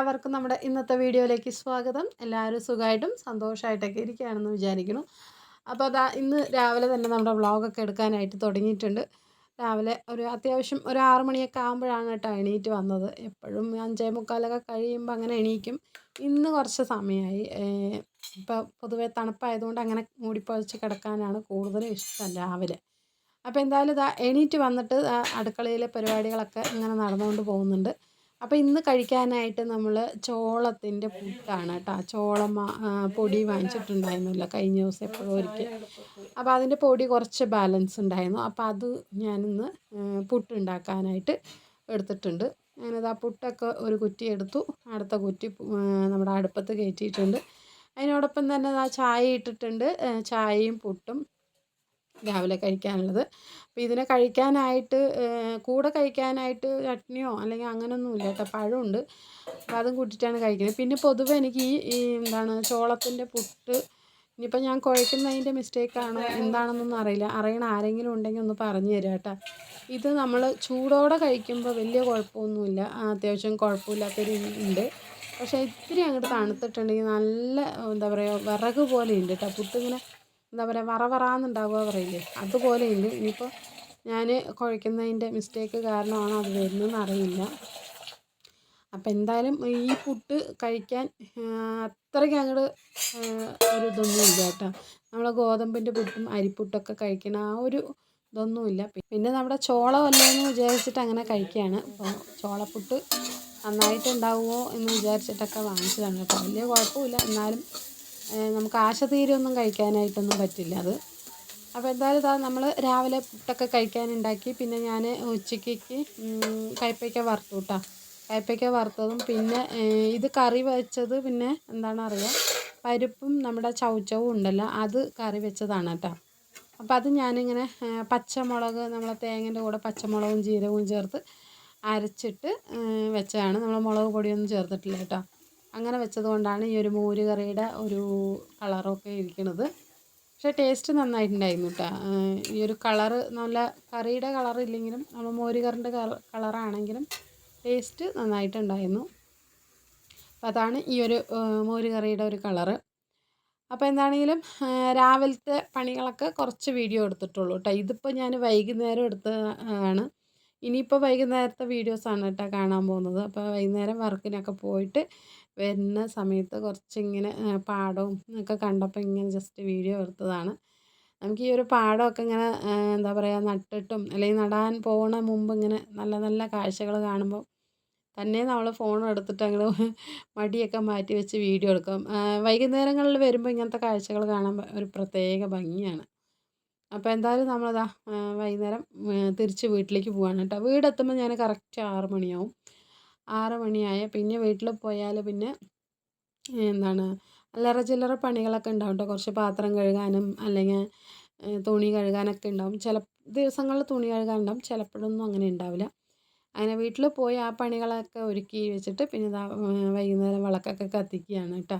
എല്ലാവർക്കും നമ്മുടെ ഇന്നത്തെ വീഡിയോയിലേക്ക് സ്വാഗതം. എല്ലാവരും സുഖമായിട്ടും സന്തോഷമായിട്ടൊക്കെ ഇരിക്കുകയാണെന്ന് വിചാരിക്കുന്നു. അപ്പോൾ അതാ ഇന്ന് രാവിലെ തന്നെ നമ്മുടെ വ്ളോഗൊക്കെ എടുക്കാനായിട്ട് തുടങ്ങിയിട്ടുണ്ട്. രാവിലെ ഒരു അത്യാവശ്യം ഒരു ആറു മണിയൊക്കെ ആകുമ്പോഴാണ് കേട്ടോ എണീറ്റ് വന്നത്. എപ്പോഴും അഞ്ചേ മുക്കാലൊക്കെ കഴിയുമ്പോൾ അങ്ങനെ എണീക്കും. ഇന്ന് കുറച്ച് സമയമായി. ഇപ്പോൾ പൊതുവെ തണുപ്പായതുകൊണ്ട് അങ്ങനെ മൂടിപ്പൊഴിച്ച് കിടക്കാനാണ് കൂടുതലും ഇഷ്ടം രാവിലെ. അപ്പോൾ എന്തായാലും ഇതാ എണീറ്റ് വന്നിട്ട് അടുക്കളയിലെ പരിപാടികളൊക്കെ ഇങ്ങനെ നടന്നുകൊണ്ട് പോകുന്നുണ്ട്. അപ്പോൾ ഇന്ന് കഴിക്കാനായിട്ട് നമ്മൾ ചോളത്തിന്റെ പുട്ടാണ് കേട്ടോ. ചോളം പൊടി വാങ്ങിച്ചിട്ടുണ്ടായിരുന്നില്ല കഴിഞ്ഞ ദിവസം എപ്പോഴും ഒരിക്കൽ. അപ്പോൾ അതിന്റെ പൊടി കുറച്ച് ബാലൻസ് ഉണ്ടായിരുന്നു. അപ്പോൾ അത് ഞാനിന്ന് പുട്ടുണ്ടാക്കാനായിട്ട് എടുത്തിട്ടുണ്ട്. ഞാനത് ആ പുട്ടൊക്കെ ഒരു കുറ്റി എടുത്തു. അടുത്ത കുറ്റി നമ്മുടെ അടുപ്പത്ത് കയറ്റിയിട്ടുണ്ട്. അതിനോടൊപ്പം തന്നെ ആ ചായ ഇട്ടിട്ടുണ്ട്. ചായയും പുട്ടും. രാവിലെ കഴിക്കാനുള്ളത്. അപ്പോൾ ഇതിനെ കഴിക്കാനായിട്ട് കൂടെ കഴിക്കാനായിട്ട് ചട്നിയോ അല്ലെങ്കിൽ അങ്ങനെയൊന്നും ഇല്ല കേട്ടോ. പഴമുണ്ട്. അപ്പോൾ അതും കൂട്ടിയിട്ടാണ് കഴിക്കുന്നത്. പിന്നെ പൊതുവെ എനിക്ക് ഈ എന്താണ് ചോളത്തിന്റെ പുട്ട് ഇനിയിപ്പോൾ ഞാൻ കുഴക്കുന്നതിന്റെ മിസ്റ്റേക്കാണോ എന്താണെന്നൊന്നും അറിയില്ല. അറിയണ ആരെങ്കിലും ഉണ്ടെങ്കിൽ ഒന്ന് പറഞ്ഞു തരാം കേട്ടോ. ഇത് നമ്മൾ ചൂടോടെ കഴിക്കുമ്പോൾ വലിയ കുഴപ്പമൊന്നുമില്ല. അത്യാവശ്യം കുഴപ്പമില്ലാത്തൊരു ഉണ്ട്. പക്ഷേ ഇത്തിരി അങ്ങോട്ട് തണുത്തിട്ടുണ്ടെങ്കിൽ നല്ല എന്താ പറയുക വിറക് പോലെ ഉണ്ട് കേട്ടോ. പുട്ടിങ്ങനെ എന്താ പറയുക വറ വറാന്നുണ്ടാവുക പറയില്ലേ? അതുപോലെ ഉണ്ട് ഇനിയിപ്പോൾ ഞാൻ കുഴയ്ക്കുന്നതിന്റെ മിസ്റ്റേക്ക് കാരണമാണ് അത് വരുന്നതെന്ന് അറിയില്ല. അപ്പോൾ എന്തായാലും ഈ പുട്ട് കഴിക്കാൻ അത്രയ്ക്ക് അങ്ങോട്ട് ഒരു ഇതൊന്നും ഇല്ല കേട്ടോ. നമ്മൾ ഗോതമ്പിന്റെ പുട്ടും അരിപ്പുട്ടൊക്കെ കഴിക്കണ ആ ഒരു ഇതൊന്നുമില്ല പിന്നെ നമ്മുടെ ചോള വല്ലതെന്ന് വിചാരിച്ചിട്ട് അങ്ങനെ കഴിക്കുകയാണ് അപ്പോൾ ചോളപ്പുട്ട് നന്നായിട്ട് ഉണ്ടാവുമോ എന്ന് വിചാരിച്ചിട്ടൊക്കെ വാങ്ങിച്ചതാണ് കേട്ടോ. വലിയ കുഴപ്പമില്ല. എന്നാലും നമുക്ക് ആശതീരൊന്നും കഴിക്കാനായിട്ടൊന്നും പറ്റില്ല അത്. അപ്പോൾ എന്തായാലും ഇതാ നമ്മൾ രാവിലെ പുട്ടൊക്കെ കഴിക്കാനുണ്ടാക്കി പിന്നെ ഞാൻ ഉച്ചയ്ക്ക് കയ്പ്പയ്ക്ക വറുത്തു കേട്ടോ കയ്പ്പയ്ക്ക വറുത്തതും പിന്നെ ഇത് കറി വെച്ചത് പിന്നെ എന്താണ് അറിയുക പരിപ്പും നമ്മുടെ ചവച്ചവും ഉണ്ടല്ലോ അത് കറി വെച്ചതാണ് കേട്ടോ. അപ്പോൾ അത് ഞാനിങ്ങനെ പച്ചമുളക് നമ്മളെ തേങ്ങേന്റെ കൂടെ പച്ചമുളകും ജീരകവും ചേർത്ത് അരച്ചിട്ട് വെച്ചതാണ്. നമ്മൾ മുളക് പൊടിയൊന്നും ചേർത്തിട്ടില്ല കേട്ടോ. അങ്ങനെ വെച്ചതുകൊണ്ടാണ് ഈ ഒരു മോര് കറിയുടെ ഒരു കളറൊക്കെ ഇരിക്കുന്നത് പക്ഷേ ടേസ്റ്റ് നന്നായിട്ടുണ്ടായിരുന്നു കേട്ടോ ഈ ഒരു കളറ് നല്ല കറിയുടെ കളർ ഇല്ലെങ്കിലും നമ്മൾ മോര് കറിന്റെ കളറാണെങ്കിലും ടേസ്റ്റ് നന്നായിട്ടുണ്ടായിരുന്നു. അപ്പോൾ അതാണ് ഈ ഒരു മോര് കറിയുടെ ഒരു കളറ്. അപ്പോൾ എന്താണെങ്കിലും രാവിലത്തെ പണികളൊക്കെ കുറച്ച് വീഡിയോ എടുത്തിട്ടുള്ളൂ കേട്ടോ ഇതിപ്പോൾ ഞാൻ വൈകുന്നേരം എടുത്തതാണ്. ഇനിയിപ്പോൾ വൈകുന്നേരത്തെ വീഡിയോസാണ് കേട്ടോ കാണാൻ പോകുന്നത്. അപ്പോൾ വൈകുന്നേരം വർക്കിനൊക്കെ പോയിട്ട് വരുന്ന സമയത്ത് കുറച്ചിങ്ങനെ പാടവും ഒക്കെ കണ്ടപ്പോൾ ഇങ്ങനെ ജസ്റ്റ് വീഡിയോ എടുത്തതാണ്. നമുക്ക് ഈ ഒരു പാടമൊക്കെ ഇങ്ങനെ എന്താ പറയുക നട്ടിട്ടും അല്ലെങ്കിൽ നടാൻ പോകണ മുമ്പ് ഇങ്ങനെ നല്ല നല്ല കാഴ്ചകൾ കാണുമ്പോൾ തന്നെ നമ്മൾ ഫോൺ എടുത്തിട്ട് അങ്ങനെ മടിയൊക്കെ മാറ്റി വെച്ച് വീഡിയോ എടുക്കും. വൈകുന്നേരങ്ങളിൽ വരുമ്പോൾ ഇങ്ങനത്തെ കാഴ്ചകൾ കാണാൻ ഒരു പ്രത്യേക ഭംഗിയാണ്. അപ്പോൾ എന്തായാലും നമ്മളിതാ വൈകുന്നേരം തിരിച്ച് വീട്ടിലേക്ക് പോവാണ് കേട്ടോ. വീടെത്തുമ്പോൾ ഞാൻ കറക്റ്റ് ആറ് മണിയാവും. ആറ് മണിയായ. പിന്നെ വീട്ടിൽ പോയാൽ പിന്നെ എന്താണ് അല്ലറ ചില്ലറ പണികളൊക്കെ ഉണ്ടാവും കേട്ടോ കുറച്ച് പാത്രം കഴുകാനും അല്ലെങ്കിൽ തുണി കഴുകാനൊക്കെ ഉണ്ടാവും. ചില ദിവസങ്ങളിൽ തുണി കഴുകാനുണ്ടാവും ചിലപ്പോഴൊന്നും അങ്ങനെ ഉണ്ടാവില്ല. അങ്ങനെ വീട്ടിൽ പോയി ആ പണികളൊക്കെ ഒരുക്കി വെച്ചിട്ട് പിന്നെ വൈകുന്നേരം വിളക്കൊക്കെ കത്തിക്കുകയാണ് കേട്ടോ.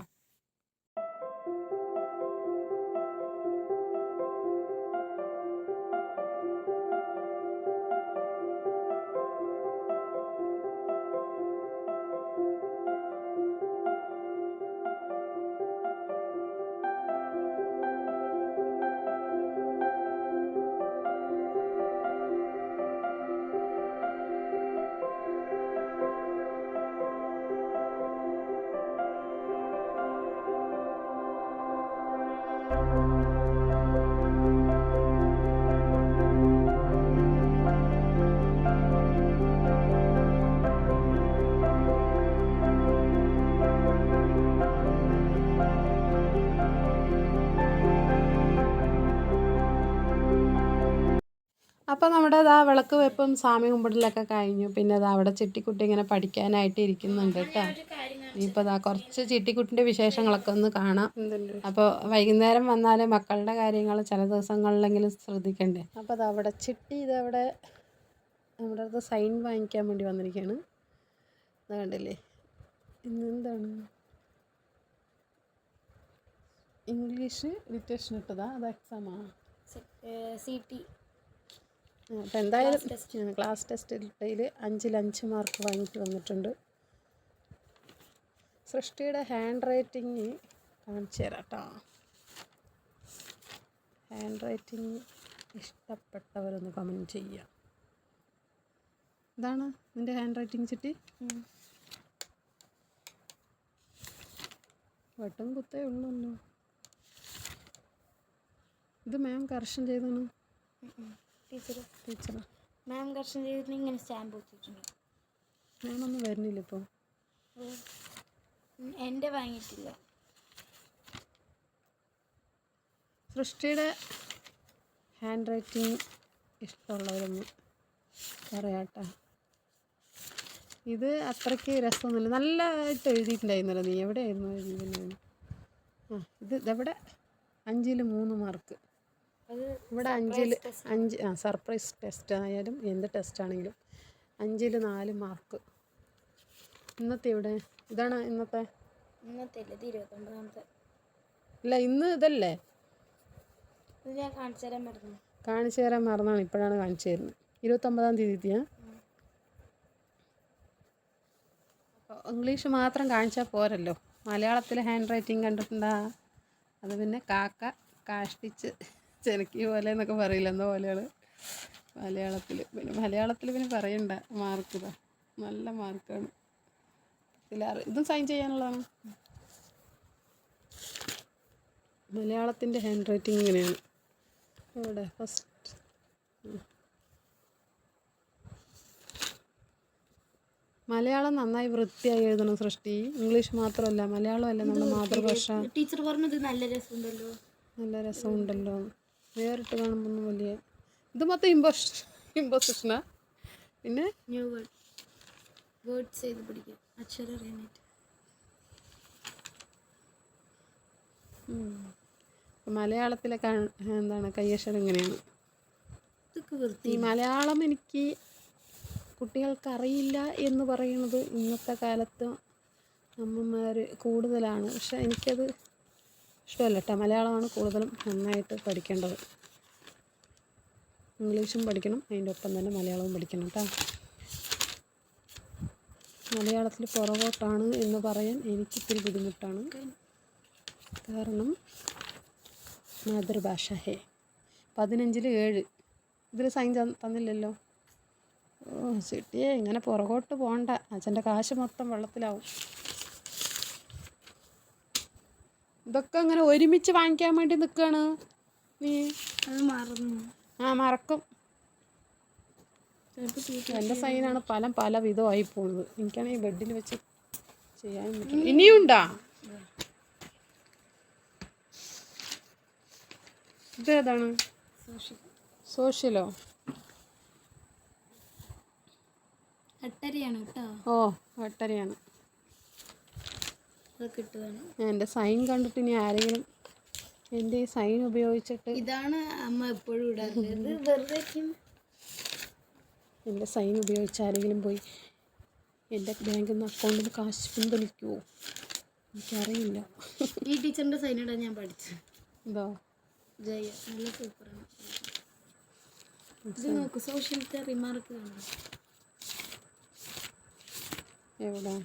അപ്പോൾ നമ്മുടെ ഇതാ വിളക്ക് വെപ്പും സ്വാമി കുമ്പിടലൊക്കെ കഴിഞ്ഞു. പിന്നെ ഇതാ അവിടെ ചിട്ടിക്കുട്ടി ഇങ്ങനെ പഠിക്കാനായിട്ട് ഇരിക്കുന്നുണ്ട് കേട്ടോ. ഇനിയിപ്പോൾ അതാ കുറച്ച് ചിട്ടിക്കുട്ടിന്റെ വിശേഷങ്ങളൊക്കെ ഒന്ന് കാണാം. അപ്പോൾ വൈകുന്നേരം വന്നാൽ മക്കളുടെ കാര്യങ്ങൾ ചില ദിവസങ്ങളിലെങ്കിലും ശ്രദ്ധിക്കണ്ടേ? അപ്പോൾ അത് അവിടെ ചിട്ടി ഇതവിടെ നമ്മുടെ അടുത്ത് സൈൻ വാങ്ങിക്കാൻ വേണ്ടി വന്നിരിക്കുകയാണ്. അത് കണ്ടില്ലേ? ഇന്നെന്താണ്? ഇംഗ്ലീഷ് ഡിറ്റേഷൻ ഇട്ടതാ അത് എക്സാമാണ് സി ടി അപ്പം എന്തായാലും ക്ലാസ് ടെസ്റ്റിൽ അഞ്ചിൽ അഞ്ച് മാർക്ക് വാങ്ങിയിട്ട് വന്നിട്ടുണ്ട്. സൃഷ്ടിയുടെ ഹാൻഡ് റൈറ്റിങ് കാണിച്ചു തരാം കേട്ടോ ഹാൻഡ് റൈറ്റിങ് ഇഷ്ടപ്പെട്ടവരൊന്ന് കമന്റ് ചെയ്യുക ഇതാണ് നിന്റെ ഹാൻഡ് റൈറ്റിംഗ് ചിട്ടി? വട്ടം കുത്തേ ഉള്ളല്ലോ ഇത് മാം കർഷൻ ചെയ്താണ് ടീച്ചർ ടീച്ചർ മാം കർഷൻ ചെയ്തിട്ട് ഇങ്ങനെ സ്റ്റാമ്പ് വെച്ചിട്ടുണ്ട് ഒന്നും വരുന്നില്ല ഇപ്പോൾ എന്റെ വാങ്ങിയിട്ടില്ല. സൃഷ്ടിയുടെ ഹാൻഡ് റൈറ്റിംഗ് ഇഷ്ടമുള്ളവരൊന്ന് പറയാട്ടോ. ഇത് അത്രയ്ക്ക് രസമൊന്നുമില്ല. നല്ലതായിട്ട് എഴുതിയിട്ടുണ്ടായിരുന്നല്ലോ നീ. എവിടെയായിരുന്നു എഴുതിയിട്ടുണ്ടായിരുന്നു ആ ഇത് ഇതെവിടെ? അഞ്ചിൽ മൂന്ന് മാർക്ക്. അത് ഇവിടെ അഞ്ചിൽ അഞ്ച് ആ സർപ്രൈസ് ടെസ്റ്റ് ആയാലും എന്ത് ടെസ്റ്റ് ആണെങ്കിലും അഞ്ചിൽ നാല് മാർക്ക്. ഇന്നത്തെ ഇവിടെ ഇതാണ് ഇന്നത്തെ. ഇന്നത്തെ അല്ലേ ഇരുപത്തൊമ്പതാമത്തെ. ഇല്ല ഇന്ന് ഇതല്ലേ? ഇത് ഞാൻ കാണിച്ചു തരാൻ മറന്നു. കാണിച്ചു തരാൻ മറന്നാണ് ഇപ്പോഴാണ് കാണിച്ചു തരുന്നത്. ഇരുപത്തൊമ്പതാം തീയതി ഇംഗ്ലീഷ് മാത്രം കാണിച്ചാൽ പോരല്ലോ. മലയാളത്തിലെ ഹാൻഡ് റൈറ്റിംഗ് കണ്ടിട്ടുണ്ടാ? അത് പിന്നെ കാക്ക കാഷ്ടിച്ച് ചെനക്കി പോലെ എന്നൊക്കെ പറയില്ല എന്തോ പോലെയാണ്. മലയാളത്തിൽ പിന്നെ മലയാളത്തിൽ പിന്നെ പറയണ്ട മാർക്കിതാ നല്ല മാർക്കാണ്. ഇതിലാറ്. ഇതും സൈൻ ചെയ്യാനുള്ളതാണ്. മലയാളത്തിന്റെ ഹാൻഡ് റൈറ്റിംഗ് ഇങ്ങനെയാണ്. ഇവിടെ ഫസ്റ്റ് മലയാളം നന്നായി വൃത്തിയായി എഴുതണം സൃഷ്ടി. ഇംഗ്ലീഷ് മാത്രമല്ല മലയാളമല്ല നമ്മുടെ മാതൃഭാഷ. ടീച്ചർ പറഞ്ഞത് നല്ല രസമുണ്ടല്ലോ. നല്ല രസമുണ്ടല്ലോ. വേറിട്ട് കാണുമ്പോൾ വലിയ ഇത് മൊത്തം ഇമ്പോസ് ഇമ്പോസിഷനാ പിന്നെ? ന്യൂ വേർഡ് വേർഡ്സ് ചെയ്ത് പഠിക്കുക അക്ഷരം അറിയാനായിട്ട് ഉം. മലയാളത്തിലെ എന്താണ് കയ്യക്ഷരം എങ്ങനെയാണ്? ഇതൊക്കെ വൃത്തി. ഈ മലയാളം എനിക്ക് കുട്ടികൾക്കറിയില്ല എന്ന് പറയുന്നത് ഇന്നത്തെ കാലത്ത് അമ്മമാർ കൂടുതലാണ്. പക്ഷെ എനിക്കത് ഇഷ്ടമല്ല കേട്ടോ. മലയാളമാണ് കൂടുതലും നന്നായിട്ട് പഠിക്കേണ്ടത്. ഇംഗ്ലീഷും പഠിക്കണം. അതിന്റെ ഒപ്പം തന്നെ മലയാളവും പഠിക്കണം കേട്ടോ. മലയാളത്തിൽ പുറകോട്ടാണ് എന്ന് പറയാൻ എനിക്കിത്തിരി ബുദ്ധിമുട്ടാണ്. കാരണം മാതൃഭാഷ ഹേ. പതിനഞ്ചിൽ ഏഴ്. ഇതിൽ സൈൻ തന്നില്ലല്ലോ. ഓ ചിട്ടിയെ ഇങ്ങനെ പുറകോട്ട് പോകണ്ട അച്ഛന്റെ കാശ് മൊത്തം വെള്ളത്തിലാവും. ഇതൊക്കെ അങ്ങനെ ഒരുമിച്ച് വാങ്ങിക്കാൻ വേണ്ടി നിൽക്കുകയാണ് നീ? അത് മറന്നു. ആ മറക്കും. എന്റെ സൈനാണ് പല പല വിധമായി പോകുന്നത്. എനിക്കാണെങ്കിൽ ബെഡിൽ വെച്ച് ചെയ്യാൻ പറ്റില്ല ഇനിയുണ്ടാ? ഇതേതാണ്? സോഷ്യൽ സോഷ്യലോ ഓ ഇട്ടതാണ് എന്റെ സൈൻ കണ്ടിട്ട് ഇനി ആരെങ്കിലും എന്റെ ഈ സൈൻ ഉപയോഗിച്ചിട്ട് ഇതാണ് അമ്മ എപ്പോഴും ഇടാറുള്ളത്. വെറുതെ. എന്റെ സൈൻ ഉപയോഗിച്ച് ആരെങ്കിലും പോയി എന്റെ ബാങ്കിൽ നിന്ന് അക്കൗണ്ടിൽ നിന്ന് കാശ് പിൻവലിക്കുമോ എനിക്കറിയില്ല. ഈ ടീച്ചറിന്റെ സൈൻ ഇടാൻ ഞാൻ പഠിച്ചു. എന്തോ? ജയ നല്ല സൂപ്പറാണ്. ഇത് നോക്ക് സോഷ്യലത്തെ റിമാർക്ക് കാണാം. എവിടെ?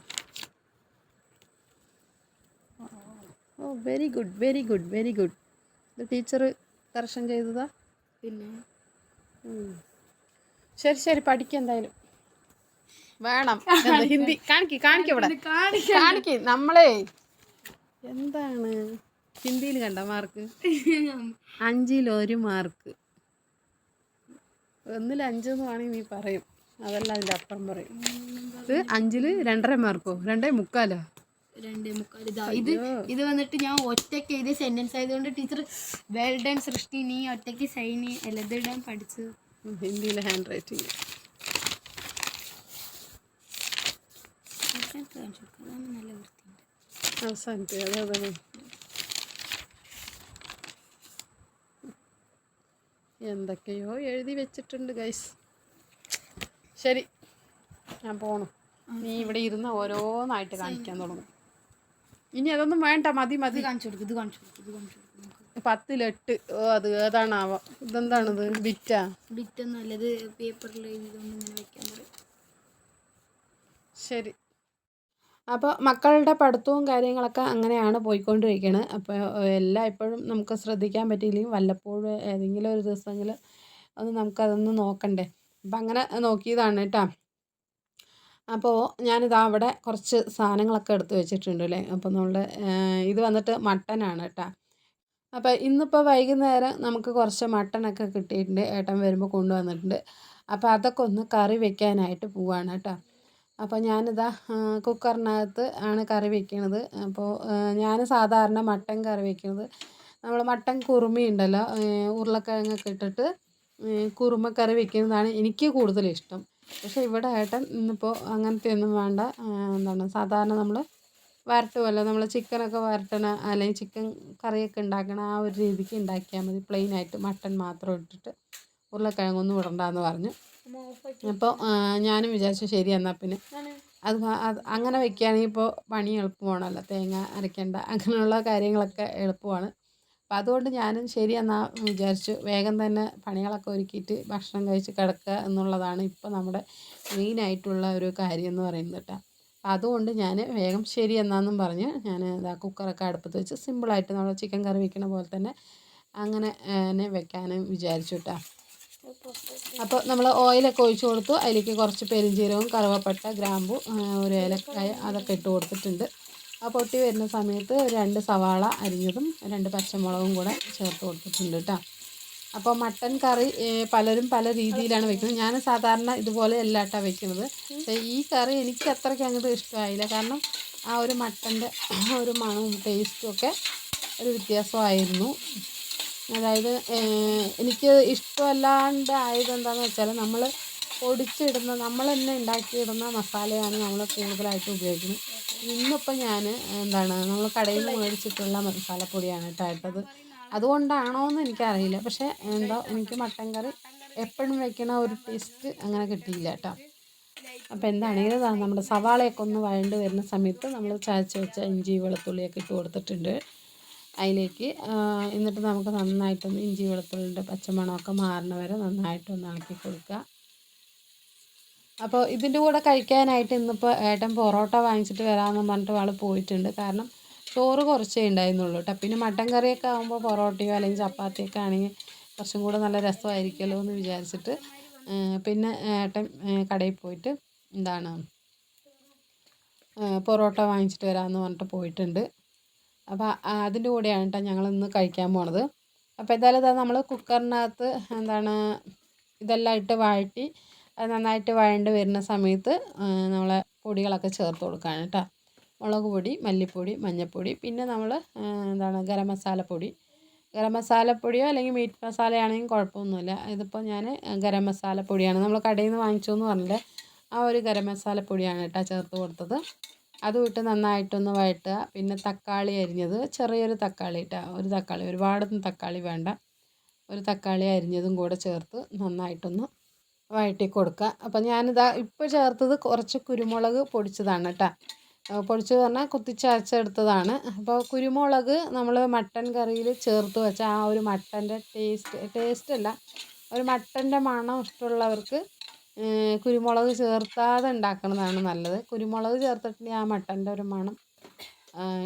ഓ very good very good very good ഇത് ടീച്ചർ കറക്ഷൻ ചെയ്തതാ? പിന്നെ. ശരി ശരി പഠിക്കുക എന്തായാലും. വേണം. ഹിന്ദി കാണിക്ക് കാണിക്ക ഇവിടെ. കാണിക്ക്. നമ്മളെ. എന്താണ്? ഹിന്ദിയിൽ കണ്ട മാർക്ക്? അഞ്ചിൽ ഒരു മാർക്ക്. ഒന്നിൽ അഞ്ചെന്ന് വേണമെങ്കിൽ നീ പറയും. അതല്ല അതിന്റെ അപ്പുറം പറയും. ഇത് അഞ്ചിൽ രണ്ടര മാർക്കോ? രണ്ടേ മുക്കാലോ? രണ്ടേ മുക്കാൽ ഇതാ ഇത് ഇത് വന്നിട്ട് ഞാൻ ഒറ്റയ്ക്ക് എഴുതിയ സെന്റൻസ് ആയതുകൊണ്ട് ടീച്ചർ വെൽ ഡൺ സൃഷ്ടി. നീ ഒറ്റയ്ക്ക് സൈനി എല്ലാം പഠിച്ചു ഹിന്ദിയിലെ ഹാൻഡ് വൃത്തിയുണ്ട്. അവസാനത്തെ അതെ അതെ എന്തൊക്കെയോ എഴുതി വെച്ചിട്ടുണ്ട് ഗൈസ് ശരി ഞാൻ പോണു. നീ ഇവിടെ ഇരുന്ന് ഓരോന്നായിട്ട് കാണിക്കാൻ തുടങ്ങും. ഇനി അതൊന്നും വേണ്ട മതി മതി. ഇത് കാണിച്ചു കൊടുക്കും ഇത് കാണിച്ചു കൊടുക്കും ഇത് കാണിച്ചു കൊടുക്കും. പത്തിലെട്ട് ഓ അത് ഏതാണാവോ? ഇതെന്താണിത്? ബിറ്റാ? ബിറ്റൊന്നും അല്ല ഇത് പേപ്പറിൽ ഇങ്ങനെ വെക്കാൻ പറയും. ശരി. അപ്പോൾ മക്കളുടെ പഠിത്തവും കാര്യങ്ങളൊക്കെ അങ്ങനെയാണ് പോയിക്കൊണ്ടിരിക്കുന്നത് അപ്പോൾ എല്ലാം ഇപ്പോഴും നമുക്ക് ശ്രദ്ധിക്കാൻ പറ്റിയില്ലെങ്കിൽ വല്ലപ്പോഴും ഏതെങ്കിലും ഒരു ദിവസമെങ്കിലും ഒന്ന് നമുക്കതൊന്ന് നോക്കണ്ടേ? അപ്പം അങ്ങനെ നോക്കിയതാണ് കേട്ടോ. അപ്പോൾ ഞാനിതാ അവിടെ കുറച്ച് സാധനങ്ങളൊക്കെ എടുത്ത് വെച്ചിട്ടുണ്ട് അല്ലേ? അപ്പോൾ നമ്മൾ ഇത് വന്നിട്ട് മട്ടനാണ് കേട്ടോ. അപ്പോൾ ഇന്നിപ്പോൾ വൈകുന്നേരം നമുക്ക് കുറച്ച് മട്ടനൊക്കെ കിട്ടിയിട്ടുണ്ട്. ഏട്ടൻ വരുമ്പോൾ കൊണ്ടുവന്നിട്ടുണ്ട്. അപ്പോൾ അതൊക്കെ ഒന്ന് കറി വെക്കാനായിട്ട് പോവാണ് കേട്ടോ. അപ്പോൾ ഞാനിതാ കുക്കറിനകത്ത് ആണ് കറി വെക്കണത്. അപ്പോൾ ഞാൻ സാധാരണ മട്ടൻ കറി വെക്കുന്നത് നമ്മൾ മട്ടൻ കുറുമി ഉണ്ടല്ലോ ഉരുളക്കിഴങ്ങൊക്കെ ഇട്ടിട്ട് കുറുമക്കറി കറി വെക്കുന്നതാണ് എനിക്ക് കൂടുതൽ ഇഷ്ടം പക്ഷേ ഇവിടെ ഏട്ടൻ ഇന്നിപ്പോൾ അങ്ങനത്തെ ഒന്നും വേണ്ട എന്താണ് സാധാരണ നമ്മൾ വരട്ടുമല്ലോ നമ്മൾ ചിക്കനൊക്കെ വരട്ടണ അല്ലെങ്കിൽ ചിക്കൻ കറിയൊക്കെ ഉണ്ടാക്കണ ആ ഒരു രീതിക്ക് ഉണ്ടാക്കിയാൽ മതി. പ്ലെയിൻ ആയിട്ട് മട്ടൻ മാത്രം ഇട്ടിട്ട് ഉരുളക്കിഴങ്ങൊന്നും ഇടണ്ടെന്ന് പറഞ്ഞു. അപ്പോൾ ഞാനും വിചാരിച്ചു ശരി എന്നാൽ പിന്നെ. അത് അങ്ങനെ വെക്കുകയാണെങ്കിൽ ഇപ്പോൾ പണി എളുപ്പമാണല്ലോ. തേങ്ങ അരയ്ക്കേണ്ട അങ്ങനെയുള്ള കാര്യങ്ങളൊക്കെ എളുപ്പമാണ്. അപ്പോൾ അതുകൊണ്ട് ഞാനും ശരി എന്നാൽ വിചാരിച്ചു. വേഗം തന്നെ പണികളൊക്കെ ഒരുക്കിയിട്ട് ഭക്ഷണം കഴിച്ച് കിടക്കുക എന്നുള്ളതാണ് ഇപ്പോൾ നമ്മുടെ മെയിനായിട്ടുള്ള ഒരു കാര്യം എന്ന് പറയുന്നത് കേട്ടോ. അതുകൊണ്ട് ഞാൻ വേഗം ശരി എന്നാന്നും പറഞ്ഞ് ഞാൻ ഇതാ കുക്കറൊക്കെ അടുപ്പത്ത് വെച്ച് സിമ്പിളായിട്ട് നമ്മൾ ചിക്കൻ കറി വെക്കണ പോലെ തന്നെ അങ്ങനെ തന്നെ വെക്കാനും വിചാരിച്ചു കേട്ടോ. അപ്പോൾ നമ്മൾ ഓയിലൊക്കെ ഒഴിച്ച് കൊടുത്തു. അതിലേക്ക് കുറച്ച് പെരിഞ്ചീരവും കറുവപ്പട്ട ഗ്രാമ്പു ഒരു ഏലക്കായ അതൊക്കെ ഇട്ട് കൊടുത്തിട്ടുണ്ട്. ആ പൊട്ടി വരുന്ന സമയത്ത് രണ്ട് സവാള അരിഞ്ഞതും രണ്ട് പച്ചമുളകും കൂടെ ചേർത്ത് കൊടുത്തിട്ടുണ്ട് കേട്ടോ. അപ്പോൾ മട്ടൻ കറി പലരും പല രീതിയിലാണ് വെക്കുന്നത്. ഞാൻ സാധാരണ ഇതുപോലെ അല്ലാട്ടാ വെക്കുന്നത്. ഈ കറി എനിക്ക് അത്രയ്ക്ക് അങ്ങോട്ട് ഇഷ്ടമായില്ല. കാരണം ആ ഒരു മട്ടന്റെ ഒരു മണവും ടേസ്റ്റും ഒക്കെ ഒരു വ്യത്യാസമായിരുന്നു. അതായത് എനിക്ക് ഇഷ്ടമല്ലാണ്ട് ആയത് എന്താണെന്ന് വെച്ചാൽ നമ്മൾ പൊടിച്ചിടുന്ന നമ്മൾ തന്നെ ഉണ്ടാക്കിയിടുന്ന മസാലയാണ് നമ്മൾ കൂടുതലായിട്ട് ഉപയോഗിക്കുന്നത്. ഇന്നിപ്പോൾ ഞാൻ എന്താണ് നമ്മൾ കടയിൽ നിന്ന് മേടിച്ചിട്ടുള്ള മസാലപ്പൊടിയാണ് കേട്ടോ ഇട്ടത്. അതുകൊണ്ടാണോ എന്ന് എനിക്കറിയില്ല. പക്ഷേ എന്തോ എനിക്ക് മട്ടൻ കറി എപ്പോഴും വെക്കണ ഒരു ടേസ്റ്റ് അങ്ങനെ കിട്ടിയില്ല കേട്ടോ. അപ്പോൾ എന്താണെങ്കിലും നമ്മുടെ സവാളയൊക്കെ ഒന്ന് വഴണ്ട് വരുന്ന സമയത്ത് നമ്മൾ ചതച്ച് വെച്ച ഇഞ്ചി വെളുത്തുള്ളിയൊക്കെ ഇട്ട് കൊടുത്തിട്ടുണ്ട്. അതിലേക്ക് എന്നിട്ട് നമുക്ക് നന്നായിട്ടൊന്ന് ഇഞ്ചി വെളുത്തുള്ളിന്റെ പച്ചമണമൊക്കെ മാറണ വരെ നന്നായിട്ടൊന്ന് ഇളക്കി കൊടുക്കുക. അപ്പോൾ ഇതിന്റെ കൂടെ കഴിക്കാനായിട്ട് ഇന്നിപ്പോൾ ഏട്ടൻ പൊറോട്ട വാങ്ങിച്ചിട്ട് വരാമെന്ന് പറഞ്ഞിട്ട് ആൾ പോയിട്ടുണ്ട്. കാരണം ചോറ് കുറച്ചേ ഉണ്ടായിരുന്നുള്ളൂ കേട്ടോ പിന്നെ മട്ടൻ കറിയൊക്കെ ആകുമ്പോൾ പൊറോട്ടയോ അല്ലെങ്കിൽ ചപ്പാത്തിയൊക്കെ ആണെങ്കിൽ കുറച്ചും കൂടെ നല്ല രസമായിരിക്കുമല്ലോ എന്ന് വിചാരിച്ചിട്ട് പിന്നെ ഏട്ടൻ കടയിൽ പോയിട്ട് എന്താണ് പൊറോട്ട വാങ്ങിച്ചിട്ട് വരാമെന്ന് പറഞ്ഞിട്ട് പോയിട്ടുണ്ട്. അപ്പോൾ അതിന്റെ കൂടെയാണ് കേട്ടോ ഞങ്ങളിന്ന് കഴിക്കാൻ പോണത്. അപ്പോൾ എന്തായാലും നമ്മൾ കുക്കറിനകത്ത് എന്താണ് ഇതെല്ലാം ഇട്ട് വഴറ്റി അത് നന്നായിട്ട് വഴണ്ട് വരുന്ന സമയത്ത് നമ്മൾ പൊടികളൊക്കെ ചേർത്ത് കൊടുക്കുകയാണ് കേട്ടോ മുളക് പൊടി മല്ലിപ്പൊടി മഞ്ഞൾപ്പൊടി പിന്നെ നമ്മൾ എന്താണ് ഗരം മസാലപ്പൊടി ഗരം മസാലപ്പൊടിയോ അല്ലെങ്കിൽ മീറ്റ് മസാലയാണെങ്കിലും കുഴപ്പമൊന്നുമില്ല. ഇതിപ്പോൾ ഞാൻ ഗരം മസാലപ്പൊടിയാണ് നമ്മൾ കടയിൽ നിന്ന് വാങ്ങിച്ചു എന്ന് പറഞ്ഞില്ലേ? ആ ഒരു ഗരം മസാലപ്പൊടിയാണ് കേട്ടോ ചേർത്ത് കൊടുത്തത്. അതും ഇട്ട് നന്നായിട്ടൊന്ന് വഴട്ടുക. പിന്നെ തക്കാളി അരിഞ്ഞത് ചെറിയൊരു തക്കാളി കേട്ടോ ഒരു തക്കാളി ഒരുപാടൊന്നും തക്കാളി വേണ്ട. ഒരു തക്കാളി അരിഞ്ഞതും കൂടെ ചേർത്ത് നന്നായിട്ടൊന്ന് വഴറ്റി കൊടുക്കുക. അപ്പോൾ ഞാനിതാ ഇപ്പോൾ ചേർത്തത് കുറച്ച് കുരുമുളക് പൊടിച്ചതാണ് കേട്ടോ പൊടിച്ചത് പറഞ്ഞാൽ കുത്തിച്ചരച്ചെടുത്തതാണ് അപ്പോൾ കുരുമുളക് നമ്മൾ മട്ടൻ കറിയിൽ ചേർത്ത് വെച്ചാൽ ആ ഒരു മട്ടന്റെ ടേസ്റ്റ് ടേസ്റ്റ് അല്ല ഒരു മട്ടന്റെ മണം ഇഷ്ടമുള്ളവർക്ക് കുരുമുളക് ചേർത്താതെ ഉണ്ടാക്കുന്നതാണ് നല്ലത്. കുരുമുളക് ചേർത്തിട്ടുണ്ടെങ്കിൽ ആ മട്ടന്റെ ഒരു മണം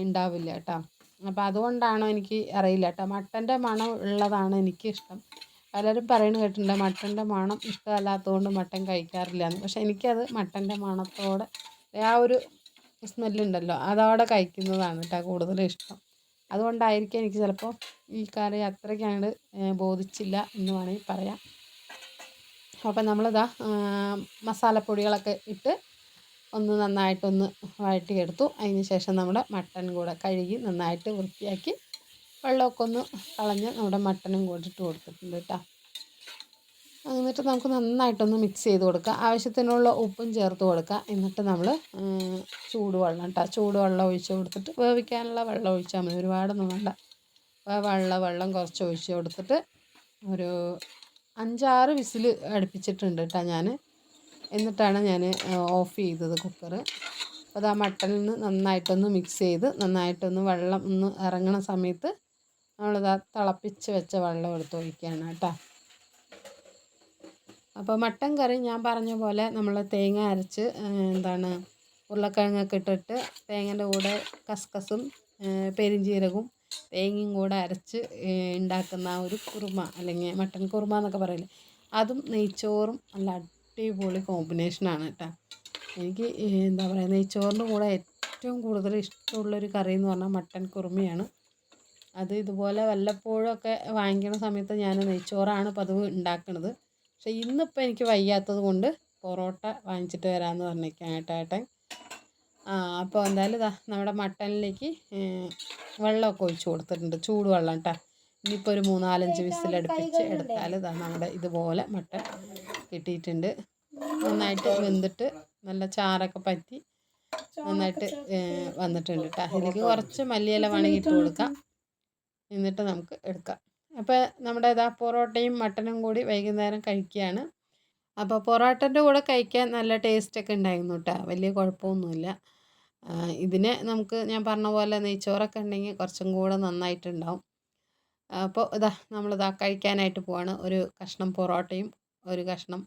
ഉണ്ടാവില്ല കേട്ടോ അപ്പോൾ അതുകൊണ്ടാണോ എനിക്ക് അറിയില്ല കേട്ടോ മട്ടന്റെ മണം ഉള്ളതാണ് എനിക്കിഷ്ടം. പലരും പറയുന്നത് കേട്ടിട്ടുണ്ട് മട്ടന്റെ മണം ഇഷ്ടമല്ലാത്തതുകൊണ്ട് മട്ടൻ കഴിക്കാറില്ല എന്ന്. പക്ഷേ എനിക്കത് മട്ടന്റെ മണത്തോടെ ആ ഒരു സ്മെല്ലുണ്ടല്ലോ അതോടെ കഴിക്കുന്നതാണ് കേട്ടോ കൂടുതലും ഇഷ്ടം. അതുകൊണ്ടായിരിക്കും എനിക്ക് ചിലപ്പോൾ ഈ കറി അത്രയ്ക്ക് അങ്ങോട്ട് ബോധിച്ചില്ല എന്ന് വേണമെങ്കിൽ പറയാം. അപ്പം നമ്മളിതാ മസാലപ്പൊടികളൊക്കെ ഇട്ട് ഒന്ന് നന്നായിട്ടൊന്ന് വഴറ്റിയെടുത്തു. അതിന് ശേഷം നമ്മുടെ മട്ടൻ കൂടെ കഴുകി നന്നായിട്ട് വൃത്തിയാക്കി വെള്ളമൊക്കെ ഒന്ന് കളഞ്ഞ് നമ്മുടെ മട്ടനും കൂടെ ഇട്ട് കൊടുത്തിട്ടുണ്ട് കേട്ടോ. എന്നിട്ട് നമുക്ക് നന്നായിട്ടൊന്ന് മിക്സ് ചെയ്ത് കൊടുക്കുക ആവശ്യത്തിനുള്ള ഉപ്പും ചേർത്ത് കൊടുക്കുക എന്നിട്ട് നമ്മൾ ചൂടുവെള്ളം കേട്ടോ. ചൂടുവെള്ളം ഒഴിച്ച് കൊടുത്തിട്ട് വേവിക്കാനുള്ള വെള്ളം ഒഴിച്ചാൽ മതി. ഒരുപാടൊന്നും വേണ്ട. വെള്ളം വെള്ളം കുറച്ച് ഒഴിച്ച് കൊടുത്തിട്ട് ഒരു അഞ്ചാറ് വിസിൽ അടുപ്പിച്ചിട്ടുണ്ട് കേട്ടോ ഞാൻ എന്നിട്ടാണ് ഞാൻ ഓഫ് ചെയ്തത് കുക്കർ അപ്പോൾ അത് ആ മട്ടനിൽ നിന്ന് നന്നായിട്ടൊന്ന് മിക്സ് ചെയ്ത് നന്നായിട്ടൊന്ന് വെള്ളം ഒന്ന് ഇറങ്ങണ സമയത്ത് നമ്മളിതാ തിളപ്പിച്ച് വെച്ച വെള്ളം എടുത്ത് ഒഴിക്കുകയാണ് കേട്ടോ. അപ്പോൾ മട്ടൻ കറി ഞാൻ പറഞ്ഞ പോലെ നമ്മൾ തേങ്ങ അരച്ച് എന്താണ് ഉരുളക്കിഴങ്ങൊക്കെ ഇട്ടിട്ട് തേങ്ങേന്റെ കൂടെ കസ്കസും പെരിഞ്ജീരകവും തേങ്ങയും കൂടെ അരച്ച് ഉണ്ടാക്കുന്ന ഒരു കുറുമ അല്ലെങ്കിൽ മട്ടൻ കുറുമ എന്നൊക്കെ പറയില്ലേ അതും നെയ്ച്ചോറും നല്ല അടിപൊളി കോമ്പിനേഷനാണ് കേട്ടോ. എനിക്ക് എന്താ പറയുക നെയ്ച്ചോറിന്റെ കൂടെ ഏറ്റവും കൂടുതൽ ഇഷ്ടമുള്ളൊരു കറി എന്ന് പറഞ്ഞാൽ മട്ടൻ കുറുമയാണ്. അത് ഇതുപോലെ വല്ലപ്പോഴൊക്കെ വാങ്ങിക്കണ സമയത്ത് ഞാൻ നെയ്ച്ചോറാണ് പതിവ് ഉണ്ടാക്കുന്നത് പക്ഷേ ഇന്നിപ്പോൾ എനിക്ക് വയ്യാത്തത് കൊണ്ട് പൊറോട്ട വാങ്ങിച്ചിട്ട് വരാമെന്ന് പറഞ്ഞേക്കാം കേട്ടോ ഏട്ടൻ. ആ അപ്പോൾ എന്തായാലും ഇതാ നമ്മുടെ മട്ടനിലേക്ക് വെള്ളമൊക്കെ ഒഴിച്ച് കൊടുത്തിട്ടുണ്ട്. ചൂടുവെള്ളം കേട്ടോ ഇനിയിപ്പോൾ ഒരു മൂന്നാലഞ്ച് വിസിലടുപ്പിച്ച് എടുത്താൽ ഇതാ നമ്മുടെ ഇതുപോലെ മട്ടൻ കിട്ടിയിട്ടുണ്ട്. നന്നായിട്ട് വെന്തിട്ട് നല്ല ചാറൊക്കെ പറ്റി നന്നായിട്ട് വന്നിട്ടുണ്ട് കേട്ടോ ഇതിലേക്ക് കുറച്ച് മല്ലിയില വേണമെങ്കിൽ ഇട്ട് കൊടുക്കാം. എന്നിട്ട് നമുക്ക് എടുക്കാം. അപ്പോൾ നമ്മുടെ ഇതാ പൊറോട്ടയും മട്ടനും കൂടി വൈകുന്നേരം കഴിക്കുകയാണ്. അപ്പോൾ പൊറോട്ടന്റെ കൂടെ കഴിക്കാൻ നല്ല ടേസ്റ്റൊക്കെ ഉണ്ടായിരുന്നു കേട്ടോ വലിയ കുഴപ്പമൊന്നുമില്ല. ഇതിന് നമുക്ക് ഞാൻ പറഞ്ഞ പോലെ നെയ്ച്ചോറൊക്കെ ഉണ്ടെങ്കിൽ കുറച്ചും കൂടെ നന്നായിട്ടുണ്ടാവും. അപ്പോൾ ഇതാ നമ്മളിതാ കഴിക്കാനായിട്ട് പോവാണ്. ഒരു കഷ്ണം പൊറോട്ടയും ഒരു കഷ്ണം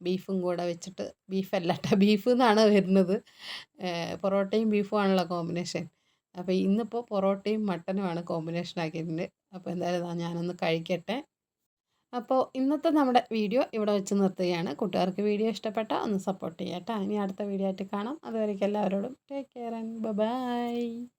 ബീഫും കൂടെ വെച്ചിട്ട് ബീഫല്ല കേട്ടോ ബീഫ് എന്നാണ് വരുന്നത്. പൊറോട്ടയും ബീഫും ആണല്ലോ കോമ്പിനേഷൻ. അപ്പോൾ ഇന്നിപ്പോൾ പൊറോട്ടയും മട്ടനുമാണ് കോമ്പിനേഷൻ ആക്കിയിട്ടുണ്ട്. അപ്പോൾ എന്തായാലും ഞാനൊന്ന് കഴിക്കട്ടെ. അപ്പോൾ ഇന്നത്തെ നമ്മുടെ വീഡിയോ ഇവിടെ വെച്ച് നിർത്തുകയാണ്. കൂട്ടുകാർക്ക് വീഡിയോ ഇഷ്ടപ്പെട്ടാൽ ഒന്ന് സപ്പോർട്ട് ചെയ്യാം കേട്ടോ ഇനി അടുത്ത വീഡിയോ ആയിട്ട് കാണാം. അതുവരേക്കും എല്ലാവരോടും ടേക്ക് കെയർ ആൻഡ് ബൈ